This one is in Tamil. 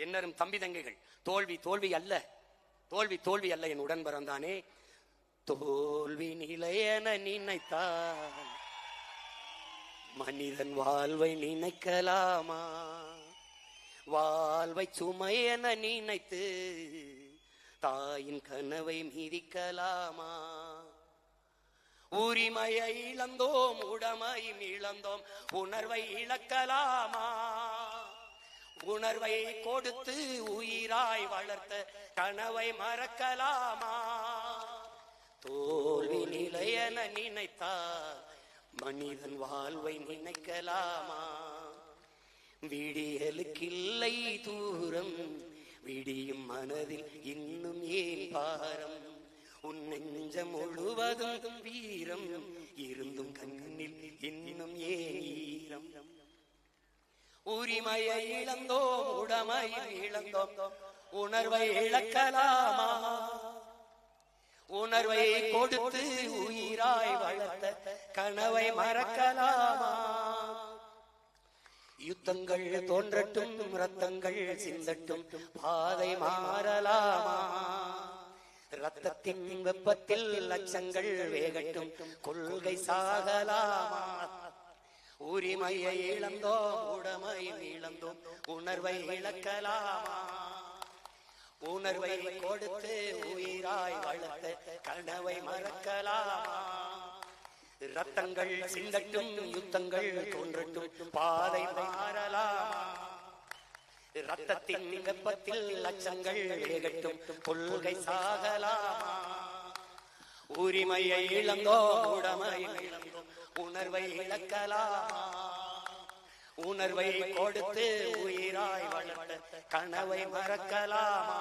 என்னரும் தம்பி தங்கைகள் தோல்வி தோல்வி அல்ல. தோல்வி தோல்வி அல்ல என் உடன் பிறந்தானே தோல்வி நிலையென நினைத்தால் மனிதன் வாழ்வை நினைக்கலாமா? வாழ்வை சுமையென நினைத்து தாயின் கனவை மிதிக்கலாமா? உரிமையை இழந்தோம் உடமையும் இழந்தோம் உணர்வை இழக்கலாமா? உணர்வை கொடுத்து உயிராய் வளர்த்த கனவை மறக்கலாமா? தோல்வி நிலையென நினைத்தால் மனிதன் வாழ்வை நினைக்கலாமா? விடியலுக்கில்லை தூரம் விடியும் மனதில் இன்னும் ஏன் பாரம்? உன் நெஞ்சம் முழுவதும் வீரம் இருந்தும் கண்ணில் இன்னும் ஏன் ஈரம் உரிமையை இழந்தோம் உடமையை இழந்தோம். உணர்வை இழக்கலாமா? உணர்வை கொடுத்து உயிராய் வளர்த்த கனவை மறக்கலாமா? யுத்தங்கள் தோன்றட்டும் ரத்தங்கள் சிந்தட்டும் பாதை மாறலாமா? ரத்தத்தின் வெப்பத்தில் லட்சங்கள் வேகட்டும் கொள்கை சாகலாமா? உரிமையை இழந்தோம் உடமையை இழந்தோம் உணர்வை இழக்கலாமா? உணர்வை கொடுத்து உயிராய் வளர்த்த கனவை மறக்கலாமா? ரத்தங்கள் சிந்தட்டும் யுத்தங்கள் தோன்றட்டும் பாதை மாறலாமா? ரத்தத்தின் வெப்பத்தில் லட்சங்கள் வேகட்டும் கொள்கை சாகலாமா? உரிமையை இழந்தோ உடமையை உணர்வை இழக்கலா? உணர்வை கொடுத்து உயிராய் வளர்த்த கனவை மறக்கலாமா?